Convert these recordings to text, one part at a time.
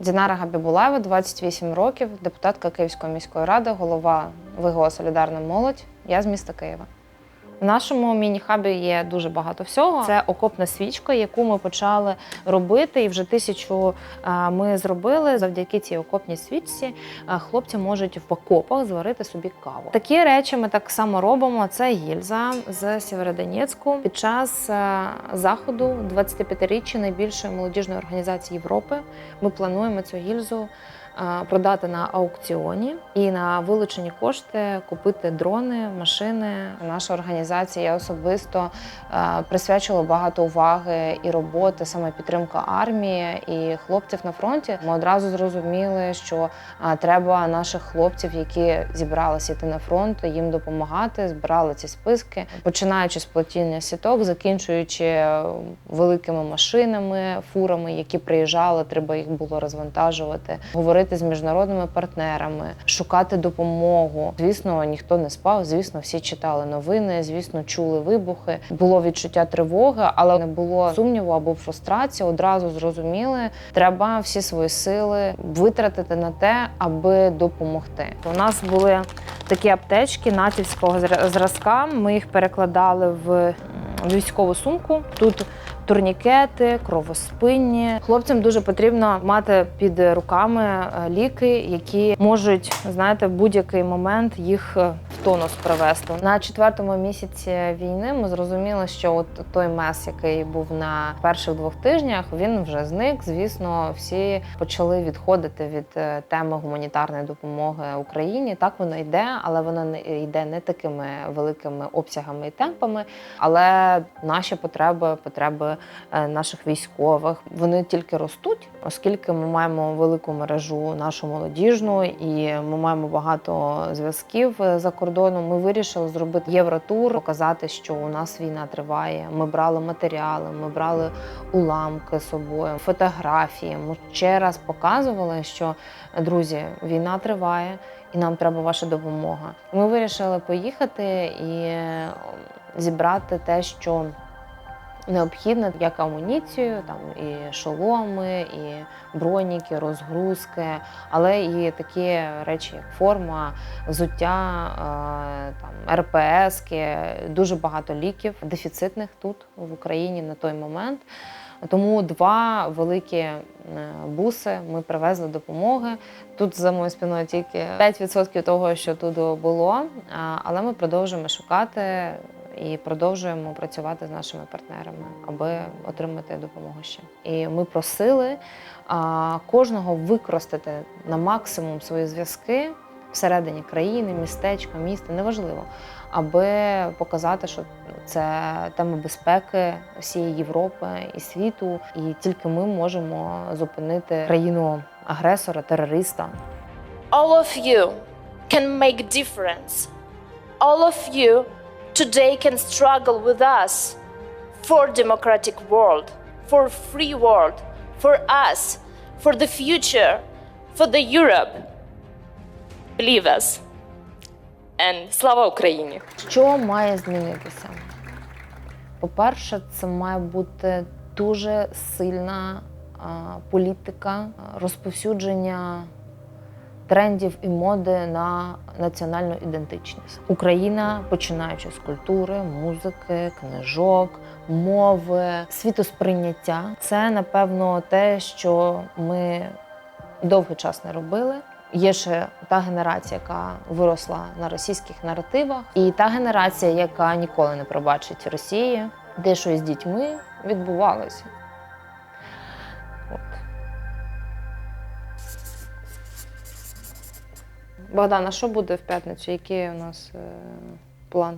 Дінара Габібулаєва, 28 років, депутатка Київської міської ради, голова ВГО Солідарна молодь. Я з міста Києва. В нашому міні-хабі є дуже багато всього. Це окопна свічка, яку ми почали робити, і вже тисячу ми зробили. Завдяки цій окопній свічці хлопці можуть в окопах зварити собі каву. Такі речі ми так само робимо. Це гільза з Сєвєродонецьку. Під час заходу 25-річчя найбільшої молодіжної організації Європи. Ми плануємо цю гільзу продати на аукціоні і на вилучені кошти купити дрони, машини. Наша організація особисто присвячила багато уваги і роботи саме підтримка армії і хлопців на фронті. Ми одразу зрозуміли, що треба наших хлопців, які зібралися йти на фронт, їм допомагати. Збирали ці списки, починаючи з платіння сіток, закінчуючи великими машинами, фурами, які приїжджали, треба їх було розвантажувати, говорити з міжнародними партнерами, шукати допомогу. Звісно, ніхто не спав. Звісно, всі читали новини. Звісно, чули вибухи. Було відчуття тривоги, але не було сумніву або фрустрації. Одразу зрозуміли, треба всі свої сили витратити на те, аби допомогти. У нас були такі аптечки натівського зразка. Ми їх перекладали в військову сумку. Тут турнікети, кровоспинні. Хлопцям дуже потрібно мати під руками е, ліки, які можуть, знаєте, в будь-який момент їх е, тонус привести. На четвертому місяці війни ми зрозуміли, що от той мес, який був на перших двох тижнях, він вже зник. Звісно, всі почали відходити від е, теми гуманітарної допомоги Україні. Так воно йде, але воно не йде не такими великими обсягами і темпами. Але наші потреби, потреби е, наших військових, вони тільки ростуть, оскільки ми маємо велику мережу нашу молодіжну і ми маємо багато зв'язків е, за кордоном. Ми вирішили зробити євротур, показати, що у нас війна триває. Ми брали матеріали, ми брали уламки з собою, фотографії. Ми ще раз показували, що друзі, війна триває. І нам треба ваша допомога. Ми вирішили поїхати і е, зібрати те, що необхідно, як амуніцію, там і шоломи, і броніки, розгрузки, але і такі речі, як форма, взуття, е, там РПСки, дуже багато ліків дефіцитних тут в Україні на той момент. Тому два великі е, буси ми привезли допомоги. Тут за моєю спиною тільки 5% того, що тут було, але ми продовжуємо шукати і продовжуємо працювати з нашими партнерами, аби отримати допомогу ще. І ми просили кожного використати на максимум свої зв'язки всередині країни, містечка, міста, неважливо, аби показати, що це тема безпеки всієї Європи і світу, і тільки ми можемо зупинити країну агресора, терориста. all of you can make difference. All of you today can struggle with us for democratic world, for free world, for us, for the future, for the Europe. Believe us. And слава Україні! Що має змінитися? По-перше, це має бути дуже сильна а, політика розповсюдження трендів і моди на національну ідентичність. Україна, починаючи з культури, музики, книжок, мови, світосприйняття. Це напевно те, що ми довгий час не робили. Є ще та генерація, яка виросла на російських наративах, і та генерація, яка ніколи не пробачить Росії, де що з дітьми відбувалося. Богдан, а що буде в п'ятницю? Який у нас е, план?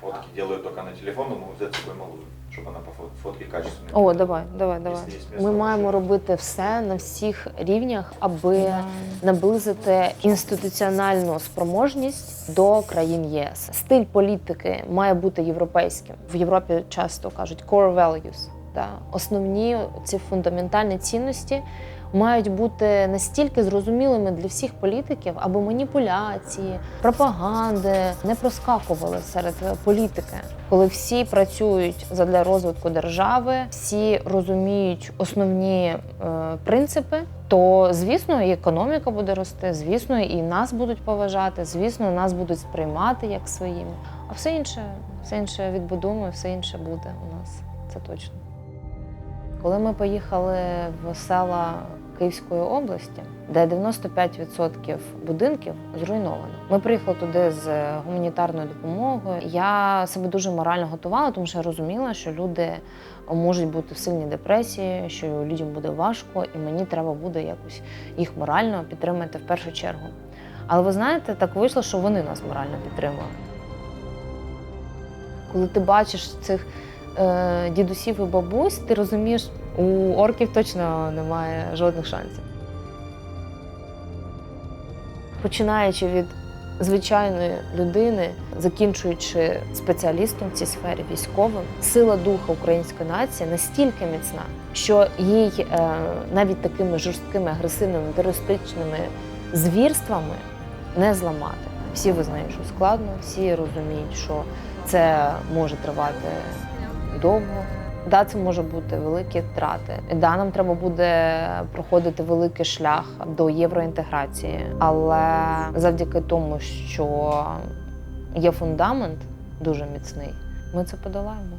Фотки делают только на телефон, но могут взять с собой малую, чтобы она по фот- фотке качественной. О, давай, давай, давай. Якщо є місце, Ми маємо робити все на всіх рівнях, аби наблизити інституціональну спроможність до країн ЄС. Стиль політики має бути європейським. В Європі часто кажуть core values. Да? Основні ці фундаментальні цінності мають бути настільки зрозумілими для всіх політиків, аби маніпуляції, пропаганди не проскакували серед політики. Коли всі працюють задля розвитку держави, всі розуміють основні е, принципи, то звісно, і економіка буде рости, звісно, і нас будуть поважати, звісно, нас будуть сприймати як своїми. А все інше, все інше відбудуємо, все інше буде у нас. Це точно. Коли ми поїхали в села Київської області, де 95% будинків зруйновано. Ми приїхали туди з гуманітарною допомогою. Я себе дуже морально готувала, тому що я розуміла, що люди можуть бути в сильній депресії, що людям буде важко, і мені треба буде якось їх морально підтримати в першу чергу. Але ви знаєте, так вийшло, що вони нас морально підтримали. Коли ти бачиш цих е, дідусів і бабусь, ти розумієш, у орків точно немає жодних шансів. Починаючи від звичайної людини, закінчуючи спеціалістом в цій сфері військовим, сила духа української нації настільки міцна, що їй е, навіть такими жорсткими, агресивними, терористичними звірствами не зламати. Всі визнають, що складно, всі розуміють, що це може тривати довго. Да, це може бути великі втрати. Да, нам треба буде проходити великий шлях до євроінтеграції, але завдяки тому, що є фундамент дуже міцний, ми це подолаємо.